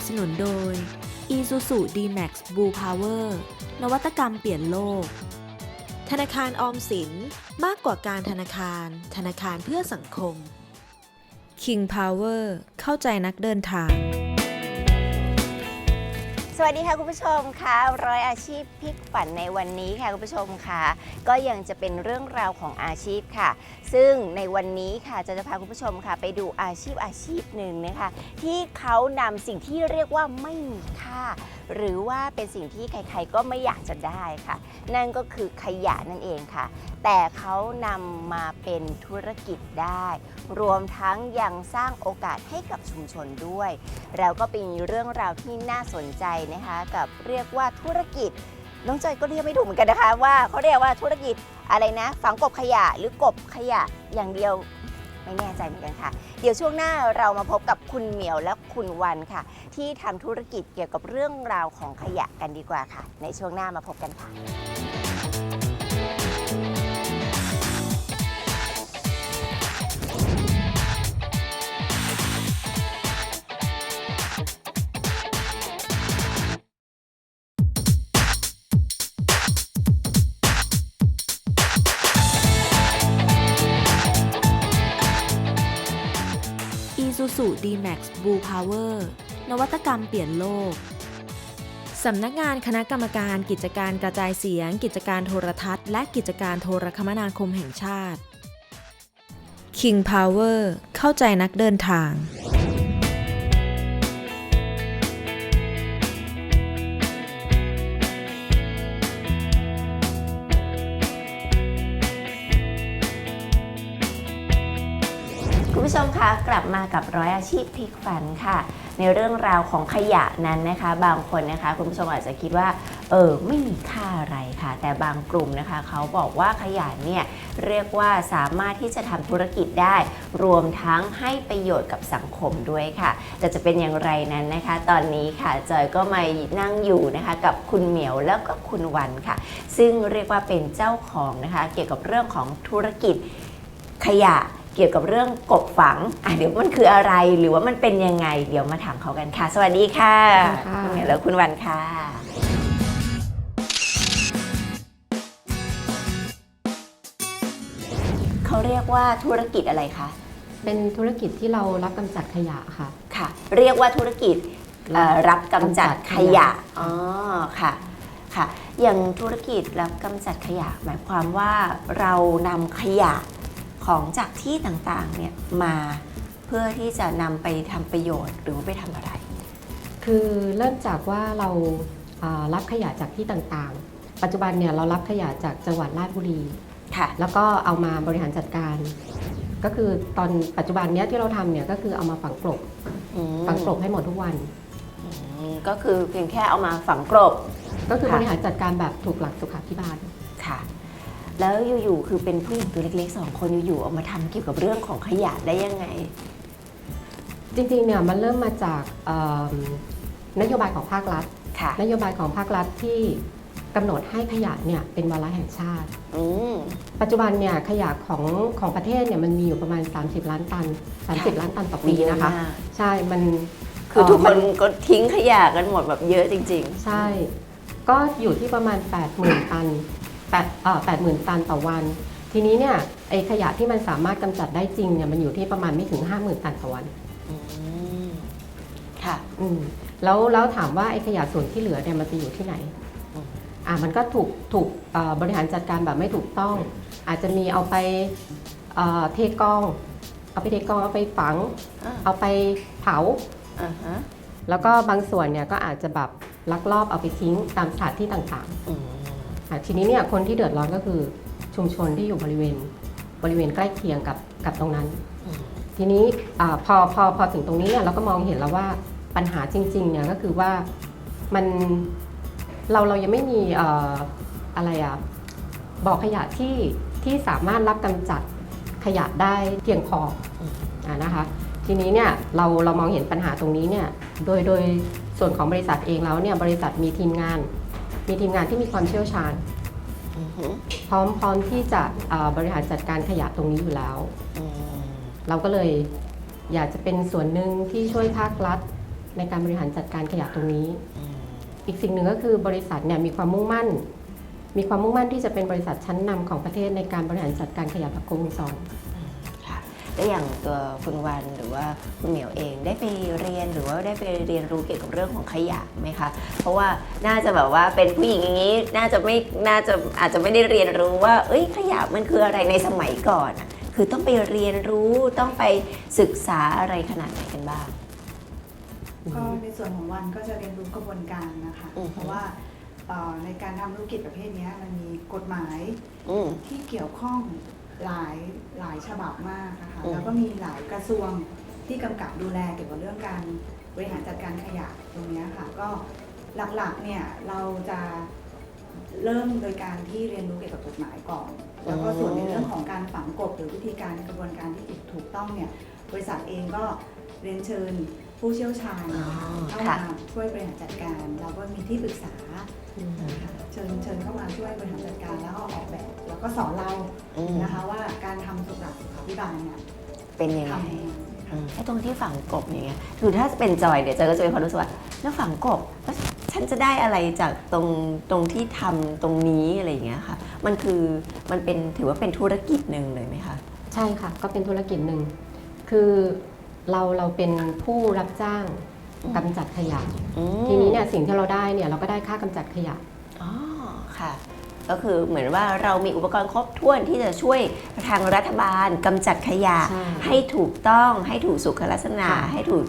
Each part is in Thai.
บสนุนโดย Isuzu D-Max Blue Power นวัตกรรมเปลี่ยนโลก ธนาคารออมสินมากกว่าการธนาคาร ธนาคารเพื่อสังคม King Power เข้าใจนักเดินทาง สวัสดีค่ะคุณผู้ชมค่ะร้อยอาชีพพลิกฝันในวันนี้ค่ะคุณผู้ชมค่ะ ก็ยังจะเป็นเรื่องราวของอาชีพค่ะ ซึ่งในวันนี้ค่ะจะจะพาคุณผู้ชมค่ะ ไปดูอาชีพอาชีพหนึ่งนะคะ ที่เขานำสิ่งที่เรียกว่าไม่มีค่า หรือว่าเป็นสิ่งที่ใครๆก็ไม่อยากจะได้ค่ะ นั่นก็คือขยะนั่นเองค่ะ แต่เขานำมาเป็นธุรกิจได้ รวมทั้งยังสร้างโอกาสให้กับชุมชนด้วย แล้วก็เป็นเรื่องราวที่น่าสนใจนะคะกับเรียกว่าธุรกิจ น้องจอยก็เรียกไม่ถูกเหมือนกันนะคะ ว่าเขาเรียกว่าธุรกิจอะไรนะฝังกบขยะหรือกบขยะอย่างเดียวไม่แน่ใจเหมือนกันค่ะ เดี๋ยวช่วงหน้าเรามาพบกับคุณเหมียวและคุณวันค่ะ ที่ทำธุรกิจเกี่ยวกับเรื่องราวของขยะกันดีกว่าค่ะ ในช่วงหน้ามาพบกันค่ะ D-Max Blue Power นวัตกรรมเปลี่ยนโลก สำนักงานคณะกรรมการกิจการกระจายเสียง กิจการโทรทัศน์ และกิจการโทรคมนาคมแห่งชาติ King Power เข้าใจนักเดินทาง ผู้ชมคะกลับมากับร้อยอาชีพพลิกฝันค่ะ ในเรื่องราวของขยะนั้นนะคะ บางคนนะคะ คุณผู้ชมอาจจะคิดว่าเออไม่มีค่าอะไรค่ะ แต่บางกลุ่มนะคะ เขาบอกว่าขยะเนี่ยเรียกว่าสามารถที่จะทำธุรกิจได้ รวมทั้งให้ประโยชน์กับสังคมด้วยค่ะแต่จะเป็นอย่างไรนั้นนะคะ ตอนนี้ค่ะจอยก็มานั่งอยู่นะคะกับคุณเหมียวแล้วก็คุณวันค่ะ ซึ่งเรียกว่าเป็นเจ้าของนะคะ เกี่ยวกับเรื่องของธุรกิจขยะ เกี่ยวกับเรื่องกบฝังอะเดี๋ยวมันคืออะไรหรือว่ามันเป็นยังไง เดี๋ยวมาถามเขากันค่ะ สวัสดีค่ะค่ะณเหมียวแล้วคุณวันค่ะ เขาเรียกว่าธุรกิจอะไรคะ เป็นธุรกิจที่เรารับกำจัดขยะค่ะ ค่ะ เรียกว่าธุรกิจเอ่อรับกำจัดขยะกำจัดขยะอ๋อ ค่ะ ค่ะ อย่างธุรกิจรับกำจัดขยะ หมายความว่าเรานำขยะ ของจากที่ต่างๆเนี่ยมาเพื่อที่จะนำไปทำประโยชน์หรือว่าไปทำอะไร คือเริ่มจากว่าเราอ่ารับขยะจากที่ต่างๆ ปัจจุบันเนี่ยเรารับขยะจากจังหวัดราชบุรีค่ะ แล้วก็เอามาบริหารจัดการ ก็คือตอนปัจจุบันเนี้ยที่เราทำเนี่ยก็คือเอามาฝังกลบอืมฝังกลบให้หมดทุกวันอืมก็คือเพียงแค่เอามาฝังกลบก็คือค่ะบริหารจัดการแบบถูกหลักสุขาภิบาลค่ะ แล้วอยู่ๆคือเป็นผู้หญิงตัวเล็กๆสองคนอยู่ๆเอามาทำเกี่ยวกับเรื่องของขยะได้ยังไง จริงๆเนี่ยมันเริ่มมาจากเอิ่มนโยบายของภาครัฐ ค่ะ นโยบายของภาครัฐที่กำหนดให้ขยะเนี่ยเป็นวาระแห่งชาติ อืม ปัจจุบันเนี่ยขยะของของประเทศเนี่ยมันมีอยู่ประมาณ 30 ล้านตัน30 ล้านตันต่อปีนะคะ เยอมาก ใช่มันคือทุกเคนก็ทิ้งขยะกันหมดแบบเยอะจริง ใช่ ก็อยู่ที่ประมาณ 80,000 ตัน 8เอ่อ80,000 ตันต่อวัน ทีนี้เนี่ยไอขยะที่มันสามารถกำจัดได้จริงเนี่ยมันอยู่ที่ประมาณไม่ถึง 50,000 ตันต่อวันๆอืมค่ะ อืมแล้วแล้วถามว่าไอขยะส่วนที่เหลือเนี่ยมันจะอยู่ที่ไหนอืม อ่ามันก็ถูกถูกเอ่อบริหารจัดการแบบไม่ถูกต้อง อาจจะมีเอาไปเอ่อเทกอง เอาไปเทกองเอาไปฝัง อ่าเอาไปเผา อ่าฮะแล้วก็บางส่วนเนี่ยก็อาจจะแบบลักลอบเอาไปทิ้งตามสถานที่ต่างอืมๆอะ ทีนี้เนี่ยคนที่เดือดร้อนก็คือชุมชนที่อยู่บริเวณบริเวณใกล้เคียงกับกับตรงนั้นอืมทีนี้อาพอพอพอถึงตรงนี้เนี่ยเราก็มองเห็นแล้วว่าปัญหาจริงๆเนี่ยก็คือว่ามันเราเรายังไม่มีเอ่ออะไรอะบ่อขยะที่ที่สามารถรับกำจัดขยะได้เพียงพออะนะคะทีนี้เนี่ยเราเรามองเห็นปัญหาตรงนี้เนี่ยโดยโดยส่วนของบริษัทเองแล้วเนี่ยบริษัทมีทีมงาน มีทีมงานที่มีความเชี่ยวชาญ อือฮึพร้อมพร้อมที่จะเอ่อบริหารจัดการขยะตรงนี้อยู่แล้ว อืมเราก็เลยอยากจะเป็นส่วนหนึ่งที่ช่วยภาครัฐ ในการบริหารจัดการขยะตรงนี้อีกสิ่งหนึ่งก็คือบริษัทเนี่ยมีความมุ่งมั่น มีความมุ่งมั่นที่จะเป็นบริษัทชั้นนำของประเทศในการบริหารจัดการขยะแบบครบวงจรค่ะ แล้วอย่างตัวคุณวันหรือว่าคุณเหมียวเองได้ไปเรียนหรือว่าได้ไปเรียนรู้เกี่ยวกับเรื่องของขยะไหมคะ เพราะว่าน่าจะแบบว่าเป็นผู้หญิงอย่างนี้น่าจะไม่น่าจะอาจจะไม่ได้เรียนรู้ว่า เอ้ยขยะมันคืออะไรในสมัยก่อนอะคือต้องไปเรียนรู้ต้องไปศึกษาอะไรขนาดไหนกันบ้างก็ในส่วนของวันก็จะเรียนรู้กระบวนการนะคะอือฮึเพราะว่าเอ่อในการทำธุรกิจประเภทเนี้ยมันมีกฎหมายอืมที่เกี่ยวข้อง หลายหลายฉบับมากนะคะอืมแล้วก็มีหลายกระทรวงที่กำกับดูแลเกี่ยวกับเรื่องการบริหารจัดการขยะตรงเนี้ยค่ะ ก็หลักๆเนี่ยเราจะเริ่มโดยการที่เรียนรู้เกี่ยวกับกฎหมายก่อน แล้วก็ส่วนในเรื่องของการฝังกลบหรือวิธีการกระบวนการที่ถูกต้องเนี่ยบริษัทเองก็เรียนเชิญผู้เชี่ยวชาญนะคะอ๋อเข้าค่ะมาช่วยบริหารจัดการแล้วก็มีที่ปรึกษานะคะเชิญเชิญเข้ามาช่วยบริหารจัดการแล้วก็ออกแบบแล้ว ก็สอนเราอืมนะคะว่าการทำสุขลักสุขาพิบาลเนี่ยเป็นยังไงทำยังไง อืมไอ้ตรงที่ฝังกบอย่างเงี้ยคือถ้าเป็นจอยเนี่ยจอยก็จะมีความรู้สึกว่าแล้วฝังกบแล้วฉันจะได้อะไรจากตรงตรงที่ทำตรงนี้อะไรอย่างเงี้ยค่ะ มันคือมันเป็นถือว่าเป็นธุรกิจหนึ่งเลยไหมคะใช่ค่ะ ก็เป็นธุรกิจหนึ่ง คือเราเราเป็นผู้รับจ้างอืมกำจัดขยะ อืมทีนี้เนี่ยสิ่งที่เราได้เนี่ยเราก็ได้ค่ากำจัดขยะ อ๋อค่ะ ก็คือเหมือนว่าเรามีอุปกรณ์ครบถ้วนที่จะช่วยทางรัฐบาลกำจัดขยะ ใช่ให้ถูกต้องให้ถูกสุขลักษณะ ค่ะให้ถูก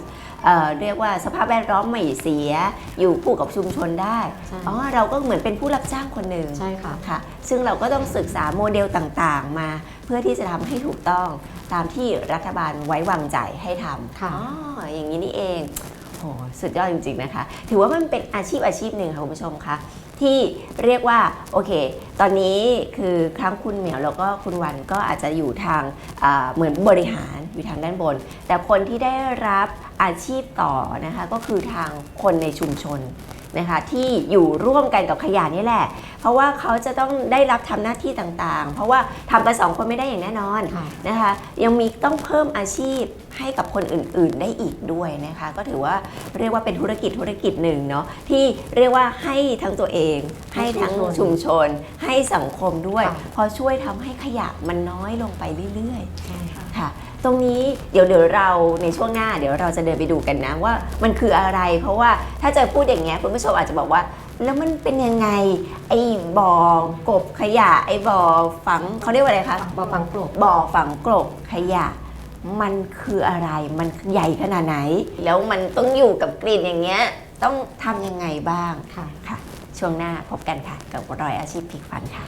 เอ่อเรียกว่าสภาพแวดล้อมไม่เสีย อยู่คู่กับชุมชนได้ใช่ อ๋อเราก็เหมือนเป็นผู้รับจ้างคนหนึ่ง ใช่ค่ะ ค่ะซึ่งเราก็ต้องศึกษาโมเดลต่างๆ มา เพื่อที่จะทำให้ถูกต้องตามที่รัฐบาลไว้วางใจให้ทำค่ะ อ๋ออย่างนี้นี่เองโหสุดยอดจริงๆนะคะ ถือว่ามันเป็นอาชีพอาชีพหนึ่งค่ะคุณผู้ชมคะ ที่เรียกว่าโอเค ตอนนี้คือครั้งคุณเหมียวแล้วก็คุณวันก็อาจจะอยู่ทางเหมือนบริหารอยู่ทางด้านบน แต่คนที่ได้รับอาชีพต่อนะคะก็คือทางคนในชุมชน นะคะที่อยู่ร่วมกันกับขยะนี่แหละ เพราะว่าเขาจะต้องได้รับทำหน้าที่ต่างๆ เพราะว่าทำกันสองคนไม่ได้อย่างแน่นอนค่ะนะคะยังมีต้องเพิ่มอาชีพให้กับคนอื่นๆ ได้อีกด้วยนะคะ ก็ถือว่าเรียกว่าเป็นธุรกิจธุรกิจหนึ่งเนาะที่เรียกว่าให้ทั้งตัวเอง ให้ทั้งชุมชน ให้สังคมด้วยค่ะพอช่วยทำให้ขยะมันน้อยลงไปเรื่อยๆใช่ค่ะค่ะ ตรงนี้เดี๋ยวเดี๋ยวเราในช่วงหน้าเดี๋ยวเราจะเดินไปดูกันนะว่ามันคืออะไร เพราะว่าถ้าเจอพูดอย่างเงี้ยคุณผู้ชมอาจจะบอกว่า แล้วมันเป็นยังไง ไอ้บ่อกบขยะ ไอ้บ่อฝังเขาเรียกว่าอะไรคะบ่อฝังกลบบ่อฝังกลบขยะ มันคืออะไรมันใหญ่ขนาดไหน แล้วมันต้องอยู่กับกลิ่นอย่างเงี้ยต้องทำยังไงบ้างค่ะค่ะ ช่วงหน้าพบกันค่ะ กับรอยอาชีพพลิกฟันค่ะ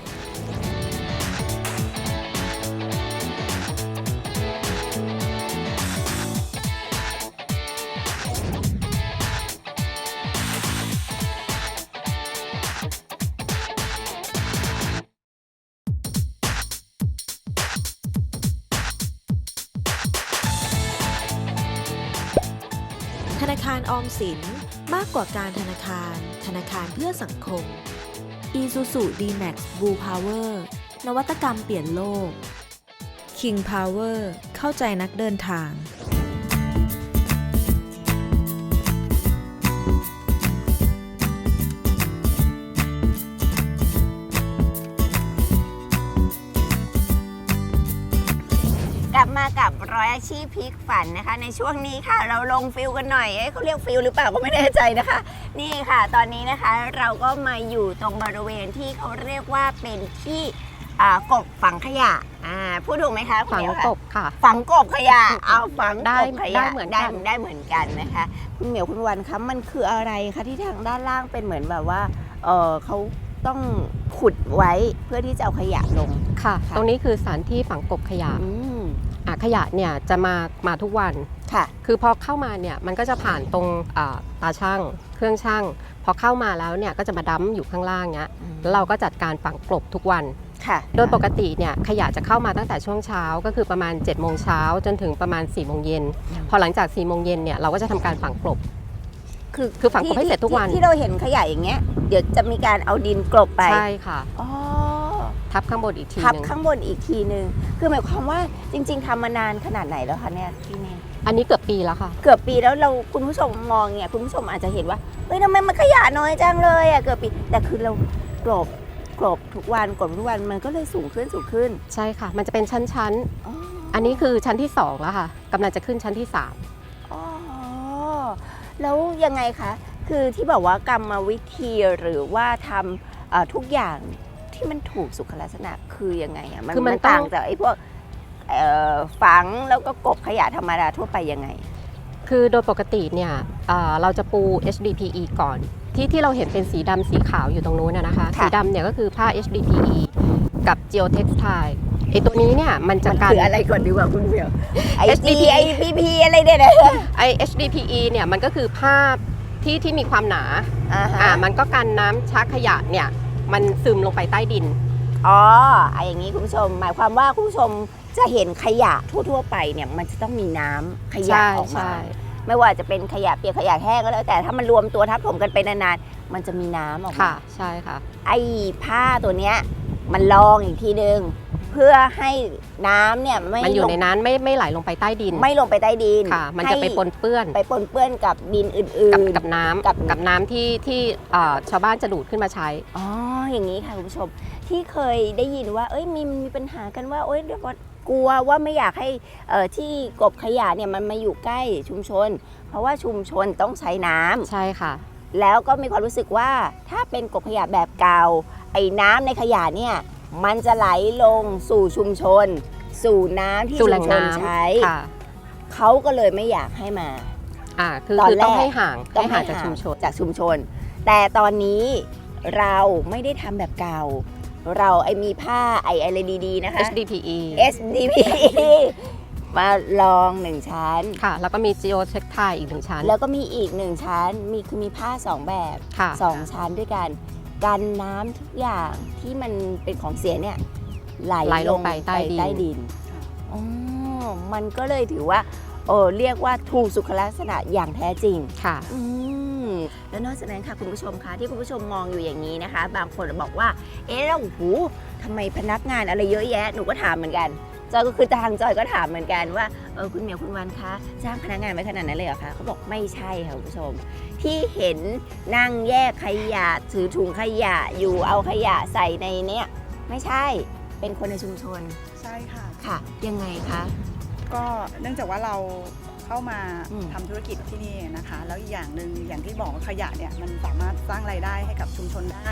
สินมากกว่าการธนาคาร ธนาคารเพื่อสังคม Isuzu D-Max Blue Power นวัตกรรมเปลี่ยนโลก King Power เข้าใจนักเดินทาง ชีพพลิกฝันนะคะ ในช่วงนี้ค่ะ เราลงฟิลกันหน่อยเอ๊ะเขาเรียกฟิลหรือเปล่าก็ไม่แน่ใจนะคะ นี่ค่ะ ตอนนี้นะคะเราก็มาอยู่ตรงบริเวณที่เขาเรียกว่าเป็นที่อ่ากบฝังขยะอ่าพูดถูกไหมคะคุณฝังเหมียวคะกบค่ะ ฝังกบขยะเอาฝังได้กบขยะได้เหมือนกัน ได้ได้เหมือนกันนะคะคุณเหมียวคุณวันคะมันคืออะไรคะที่ทางด้านล่างเป็นเหมือนแบบว่าเออเขาต้องขุดไว้เพื่อที่จะเอาขยะลง ค่ะ ค่ะ ตรงนี้คือสถานที่ฝังกบขยะ อืมอะ ขยะเนี่ยจะมามาทุกวันค่ะคือพอเข้ามาเนี่ยมันก็จะผ่านตรงอ่าตาช่างเครื่องช่างพอเข้ามาแล้วเนี่ยก็จะมาดั้มอยู่ข้างล่างเนี้ยแล้วเราก็จัดการฝังกลบทุกวันค่ะ โดยปกติเนี่ยขยะจะเข้ามาตั้งแต่ช่วงเช้าก็คือประมาณ7จ็ดโมงเช้าจนถึงประมาณ4ี่โมงเย็นอืมพอหลังจาก4ี่โมงเย็นเนี่ยเราก็จะทำการฝังกลบคือคือฝังกลบให้เสร็จทุกวันที่ที่เราเห็นขยะอย่างเงี้ยเดี๋ยวจะมีการเอาดินกลบไปใช่ค่ะอ๋อ ทับข้างบนอีกทีทับหนึงข้างบนอีกทีนึงคือหมายความว่าจริง ๆทำมานานขนาดไหนแล้วคะเนี่ยที่นี่อันนี้เกือบปีแล้วค่ะ เกือบปีแล้วเราคุณผู้ชมมองเนี่ยคุณผู้ชมอาจจะเห็นว่าเฮ้ยทำไมมันขยะน้อยจังเลยอะเกือบปีแต่คือเรากรบกรบทุกวันกรบทุกวันมันก็เลยสูงขึ้นสูงขึ้นใช่ค่ะ มันจะเป็นชั้นอ๋อๆอันนี้คือชั้นที่2แล้วค่ะกำลังจะขึ้นชั้นที่อ๋อแล้วยังไงคะ คือที่บอกว่ากรรมวิธีหรือว่าทำเอ่อทุกอย่าง ที่มันถูกสุขลักษณะคือยังไงอะคือมันต่างต้องจากไอ้พวกเอ่อฝังแล้วก็กบขยะธรรมดาทั่วไปยังไง3คือโดยปกติเนี่ยเอ่อเราจะปู HDPE ก่อนที่ที่เราเห็นเป็นสีดำสีขาวอยู่ตรงนู้นนะนะคะ ค่ะ สีดำเนี่ยก็คือผ้า HDPE กับ geotextile ไอตัวนี้เนี่ยมันจะมันกัน คืออะไรก่อนดีกว่าคุณเหมียว HDP HDP อะไรเนี่ยนะไอ HDPE เนี่ยมันก็คือผ้าที่ที่มีความหนาอ่าฮะอ่ามันก็กันน้ำชักขยะเนี่ย มันซึมลงไปใต้ดิน อ๋อไอ้อย่างนี้คุณผู้ชม หมายความว่าคุณผู้ชมจะเห็นขยะทั่ว ๆ ไปเนี่ยมันจะต้องมีน้ำขยะใช่ออกมาใช่ไม่ว่าจะเป็นขยะเปียกขยะแห้งก็แล้วแต่ถ้ามันรวมตัวทับถมกันไปนานๆมันจะมีน้ำออกมา ค่ะ ใช่ค่ะ ไอ้ผ้าตัวเนี้ยมันลองอีกทีนึง เพื่อให้น้ำเนี่ยไม่มันอยู่ลงในนั้นไม่ไม่ไหลลงไปใต้ดินไม่ลงไปใต้ดินค่ะ มันจะไปให้ปนเปื้อนไปปนเปื้อนกับดินอื่กับนๆกับน้ำกับ กับน้ำที่ที่เอ่อชาวบ้านจะดูดขึ้นมาใช้อ๋ออย่างนี้ค่ะคุณผู้ชมที่เคยได้ยินว่า เอ้ยมีมีปัญหากันว่า เอ้ยเดี๋ยวก่อนกลัวว่าไม่อยากให้เอ่อที่กบขยะเนี่ยมันมาอยู่ใกล้ชุมชน เพราะว่าชุมชนต้องใช้น้ำ ใช่ค่ะ แล้วก็มีความรู้สึกว่าถ้าเป็นกบขยะแบบเก่าไอ้น้ำในขยะเนี่ย มันจะไหลลงสู่ชุมชน สู่น้ำที่สู่ชุแหล่มงชนน้ใช้ำค่ะเขาก็เลยไม่อยากให้มา อ่าคือตอนคือต้องแรก ให้ห่างต้อให้งห่างจากชุมชน จากชุมชน แต่ตอนนี้เราไม่ได้ทำแบบเก่า เราไอมีผ้าไออะไรดีๆนะคะ HDPE SDP มาลองหนึ่งชั้น ค่ะ แล้วก็มี geotextile อีกหนึ่งชั้นแล้วก็มีอีกหนึ่งชั้นมีคือมีผ้าสองแบบค่ะ สองชั้นด้วยกัน กันน้ำทุกอย่างที่มันเป็นของเสียเนี่ยไหลไหลลงไปใต้ดินใต้ดินอ๋อมันก็เลยถือว่าโอ้เรียกว่าถูกสุขลักษณะอย่างแท้จริง ค่ะ อืมแล้วนอกจากนั้นค่ะคุณผู้ชมคะที่คุณผู้ชมมองอยู่อย่างนี้นะคะ บางคนบอกว่า เอ๊ะแล้วโอ้โหทำไมพนักงานอะไรเยอะแยะหนูก็ถามเหมือนกัน จอยก็คือทางจอยก็ถามเหมือนกันว่าเออคุณเหมียวคุณวันคะจ้างพนักงานไว้ขนาดนั้นเลยเหรอคะเขาบอกไม่ใช่ค่ะคุณผู้ชม ที่เห็นนั่งแยกขยะถือถุงขยะอยู่เอาขยะใส่ในเนี้ยไม่ใช่เป็นคนในชุมชนใช่ค่ะ ค่ะ ยังไงคะ ก็เนื่องจากว่าเรา เข้ามาอืม ทำธุรกิจที่นี่นะคะ แล้วอีกอย่างหนึ่งอย่างที่บอกว่าขยะเนี่ยมันสามารถสร้างรายได้ให้กับชุมชนได้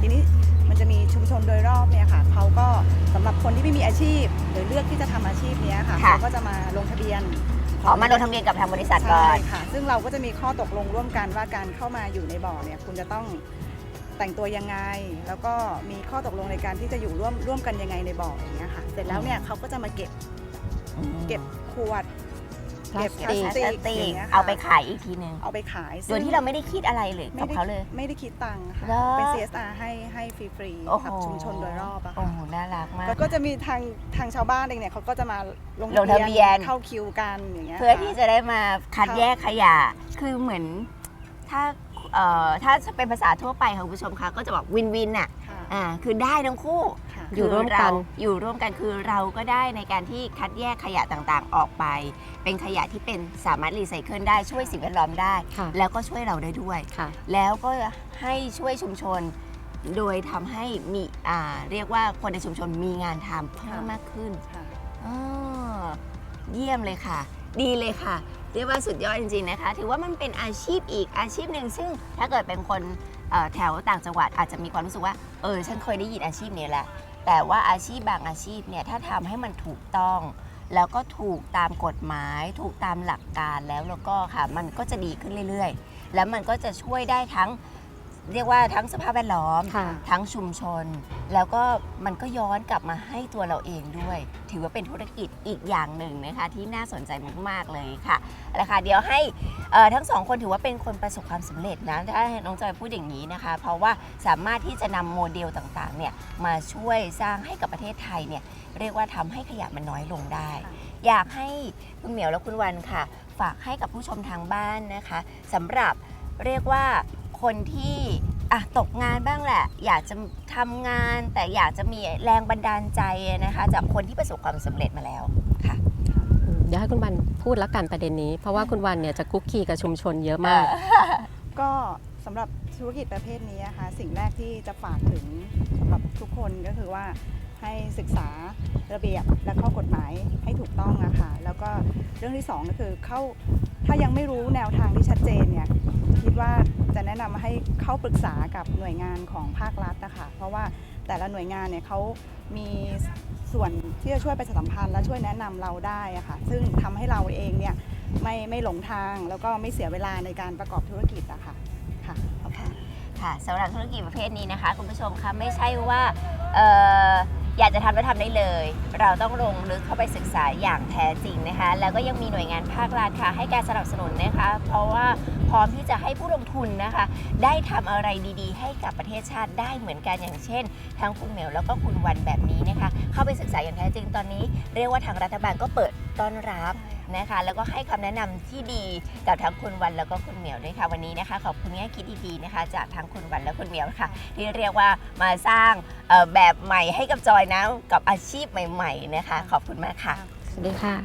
ทีนี้มันจะมีชุมชนโดยรอบเนี่ยค่ะเขาก็สำหรับคนที่ไม่มีอาชีพ หรือเลือกที่จะทำอาชีพเนี้ยค่ะค่ะ เขาก็จะมาลงทะเบียน ออกมาลงทะเบียนกับทางบริษัทก่อใช่นค่ะ ซึ่งเราก็จะมีข้อตกลงร่วมกันว่าการเข้ามาอยู่ในบ่อเนี่ยคุณจะต้องแต่งตัวยังไง แล้วก็มีข้อตกลงในการที่จะอยู่ร่วมร่วมกันยังไงในบ่ออย่างเงี้ยค่ะ เสร็จแล้วเนี่ยเขาก็จะมาเก็บเก็บขวด พลาเก็บสพติลากสติกย่งงี้ยค่ะเอาไปขายอีกทีหนึ่งเอาไปขายโดยที่เราไม่ได้คิดอะไรเลยกับเขาเลย ไม่ได้คิดตังค์ค่ะเหรอเป็น CSR ให้ให้ฟรีโอ้โห ๆกับชุมชนโดยรอบอะโอ้ค่ะ โหน่ารักมาก แล้วก็จะมีทางทางชาวบ้านเองเนี่ยเขาก็จะมาลงลงทะเบียน เข้าคิวกันอย่างเงี้ยเพื่อค่ะที่จะได้มาคัดแยกขยะ คือเหมือนถ้าเอ่อถ้าเป็นภาษาทั่วไปค่ะคุณผู้ชมคะก็จะบอกวินวินอะค่ะ อ่าคือได้ทั้งคู่ค่ะ อยู่ร่วมกันคือเาอยู่ร่วมกันคือเราก็ได้ในการที่คัดแยกขยะต่างๆ ออกไป เป็นขยะที่เป็นสามารถรีไซเคิลได้ช่วยสิ่งแวดล้อมได้ ค่ะแล้วก็ช่วยเราได้ด้วย ค่ะแล้วก็ให้ช่วยชุมชน โดยทำให้มีอ่าเรียกว่าคนในชุมชนมีงานทำเพิ่มมากขึ้น ค่ะอ๋อเยี่ยมเลยค่ะ ดีเลยค่ะ เรียกว่าสุดยอดจริงๆนะคะ ถือว่ามันเป็นอาชีพอีกอาชีพหนึ่งซึ่งถ้าเกิดเป็นคนเอ่อแถวต่างจังหวัดอาจจะมีความรู้สึกว่า เออ ฉันเคยได้ยินอาชีพนี้แหละ แต่ว่าอาชีพบางอาชีพเนี่ยถ้าทำให้มันถูกต้อง แล้วก็ถูกตามกฎหมาย ถูกตามหลักการแล้วแล้วก็ค่ะมันก็จะดีขึ้นเรื่อยๆ แล้วมันก็จะช่วยได้ทั้ง เรียกว่าทั้งสภาพแวดล้อม ค่ะ ทั้งชุมชน แล้วก็มันก็ย้อนกลับมาให้ตัวเราเองด้วย ถือว่าเป็นธุรกิจอีกอย่างหนึ่งนะคะ ที่น่าสนใจมากๆเลยค่ะเอาละค่ะเดี๋ยวให้เอ่อทั้งสองคนถือว่าเป็นคนประสบความสำเร็จนะถ้าน้องจอยพูดอย่างนี้นะคะ เพราะว่าสามารถที่จะนำโมเดลต่างๆเนี่ยมาช่วยสร้างให้กับประเทศไทยเนี่ยเรียกว่าทำให้ขยะมันน้อยลงได้ อยากให้คุณเหมียวและคุณวันค่ะ ฝากให้กับผู้ชมทางบ้านนะคะสำหรับเรียกว่า คนที่อะตกงานบ้างแหละ อยากจะทำงาน แต่อยากจะมีแรงบันดาลใจนะคะ จากคนที่ประสบความสำเร็จมาแล้วค่ะดี๋ยวให้คุณวันพูดละกันประเด็นนี้ เพราะว่าคุณวันเนี่ยจะคุกคีกับชุมชนเยอะมาก ก็สำหรับธุรกิจประเภทนี้นะคะสิ่งแรกที่จะฝากถึงสำหรับทุกคนก็คือว่าให้ศึกษาระเบียบและข้อกฎหมายให้ถูกต้องอะค่ะแล้วก็เรื่องที่สองก็คือเข้าถ้ายังไม่รู้แนวทางที่ชัดเจนเนี่ย คิดว่าจะแนะนำให้เข้าปรึกษากับหน่วยงานของภาครัฐนะคะ เพราะว่าแต่ละหน่วยงานเนี่ยเขามีส่วนที่จะช่วยประชาสัมพันธ์และช่วยแนะนำเราได้ะค่ะ ซึ่งทำให้เราเองเนี่ยไม่ไม่หลงทางแล้วก็ไม่เสียเวลาในการประกอบธุรกิจอะค่ะค่ะค่ะสำหรับธุรกิจประเภทนี้นะคะ คุณผู้ชมคะไม่ใช่ว่าเอยากจะทำแล้วทำได้เลย เราต้องลงลึกเข้าไปศึกษาอย่างแท้จริงนะคะ แล้วก็ยังมีหน่วยงานภาครัฐค่ะ ให้การสนับสนุนนะคะ เพราะว่าพร้อมที่จะให้ผู้ลงทุนนะคะ ได้ทำอะไรดีๆ ให้กับประเทศชาติได้เหมือนกันอย่างเช่นทั้งคุณเหมียวแล้วก็คุณวันแบบนี้นะคะ เข้าไปศึกษาอย่างแท้จริงตอนนี้ เรียกว่าทางรัฐบาลก็เปิดต้อนรับ นะคะ แล้วก็ให้คำแนะนำที่ดีกับทั้งคุณวันแล้วก็คุณเหมียวด้วยค่ะวันนี้นะคะ ขอบคุณแง่คิดดีๆนะคะ จากทั้งคุณวันและคุณเหมียวค่ะ ที่เรียกว่ามาสร้างเอ่อแบบใหม่ให้กับจอยนะกับอาชีพใหม่ ๆนะคะ ขอบคุณมากค่ะสวัสดีค่ะ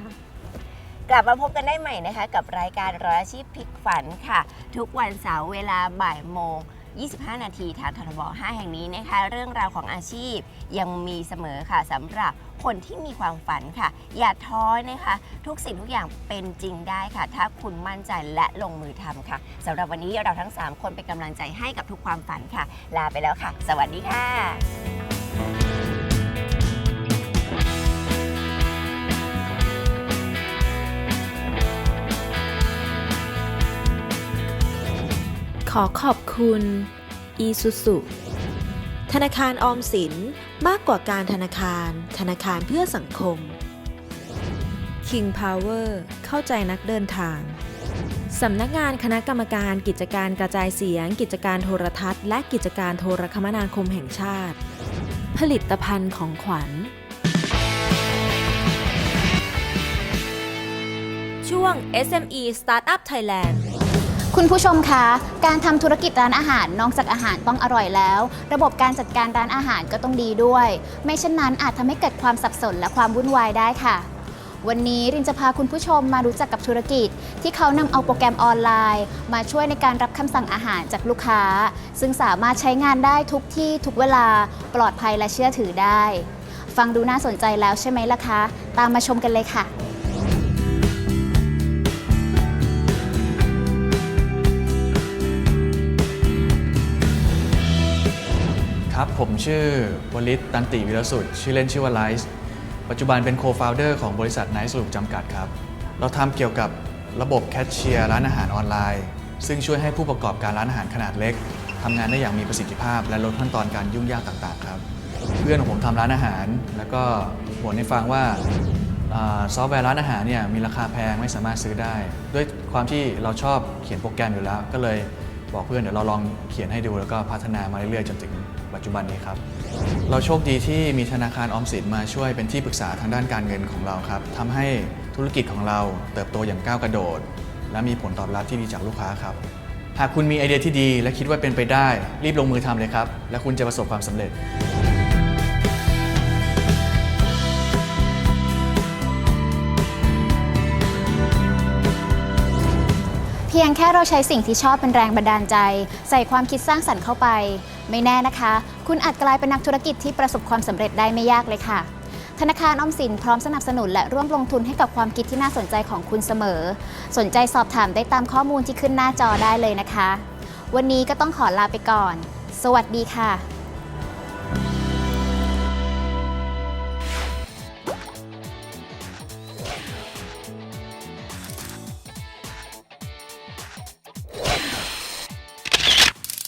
กลับมาพบกันได้ใหม่นะคะ กับรายการร้อยอาชีพพลิกฝันค่ะ ทุกวันเสาร์เวลาบ่ายโมง 25 นาทีทางททบ 5 แห่งนี้นะคะ เรื่องราวของอาชีพยังมีเสมอค่ะสำหรับคนที่มีความฝันค่ะ อย่าท้อนะคะ ทุกสิ่งทุกอย่างเป็นจริงได้ค่ะ ถ้าคุณมั่นใจและลงมือทำค่ะสำหรับวันนี้เราทั้ง 3 คนเป็นกำลังใจให้กับทุกความฝันค่ะ ลาไปแล้วค่ะ สวัสดีค่ะ ขอขอบคุณ Isuzu ธนาคารออมสินมากกว่าการธนาคาร ธนาคารเพื่อสังคม King Power เข้าใจนักเดินทาง สำนักงานคณะกรรมการกิจการกระจายเสียง กิจการโทรทัศน์ และกิจการโทรคมนาคมแห่งชาติ ผลิตภัณฑ์ของขวัญ ช่วง SME Startup Thailand คุณผู้ชมคะ การทำธุรกิจร้านอาหารนอกจากอาหารต้องอร่อยแล้ว ระบบการจัดการร้านอาหารก็ต้องดีด้วย ไม่เช่นนั้นอาจทำให้เกิดความสับสนและความวุ่นวายได้ค่ะ วันนี้รินจะพาคุณผู้ชมมารู้จักกับธุรกิจ ที่เขานำเอาโปรแกรมออนไลน์ มาช่วยในการรับคำสั่งอาหารจากลูกค้า ซึ่งสามารถใช้งานได้ทุกที่ทุกเวลาปลอดภัยและเชื่อถือได้ ฟังดูน่าสนใจแล้วใช่ไหมล่ะคะ ตามมาชมกันเลยค่ะ ครับ ผมชื่อวลิตตันติวิรสุทธิ์ชื่อเล่นชื่อว่าไลซ์ปัจจุบันเป็นโคฟ o u เดอร์ของบริษัทไนซ์ลูกจำกัดครับ เราทำเกี่ยวกับระบบแคชเชียร์ร้านอาหารออนไลน์ ซึ่งช่วยให้ผู้ประกอบการร้านอาหารขนาดเล็กทำงานได้อย่างมีประสิทธิภาพ และลดขั้นตอนการยุ่งยากต่างๆ ครับ เพื่อนของผมทำร้านอาหาร แล้วก็บ่นให้ฟังว่าซอฟต์แวร์ร้านอาหารเนี่ยมีราคาแพงไม่สามารถซื้อได้ ด้วยความที่เราชอบเขียนโปรแกรมอยู่แล้ว ก็เลยบอกเพื่อนเดี๋ยวเราลองเขียนให้ดูแล้วก็พัฒนามาเรื่อยๆจนถึง ปัจจุบันนี้ครับ เราโชคดีที่มีธนาคารออมสินมาช่วยเป็นที่ปรึกษาทางด้านการเงินของเราครับทำให้ธุรกิจของเราเติบโตอย่างก้าวกระโดด และมีผลตอบรับที่ดีจากลูกค้าครับ หากคุณมีไอเดียที่ดีและคิดว่าเป็นไปได้ รีบลงมือทำเลยครับ และคุณจะประสบความสำเร็จเพียงแค่เราใช้สิ่งที่ชอบเป็นแรงบันดาลใจ ใส่ความคิดสร้างสรรค์เข้าไป ไม่แน่นะคะ คุณอาจกลายเป็นนักธุรกิจที่ประสบความสำเร็จได้ไม่ยากเลยค่ะ ธนาคารออมสินพร้อมสนับสนุนและร่วมลงทุนให้กับความคิดที่น่าสนใจของคุณเสมอ สนใจสอบถามได้ตามข้อมูลที่ขึ้นหน้าจอได้เลยนะคะ วันนี้ก็ต้องขอลาไปก่อน สวัสดีค่ะ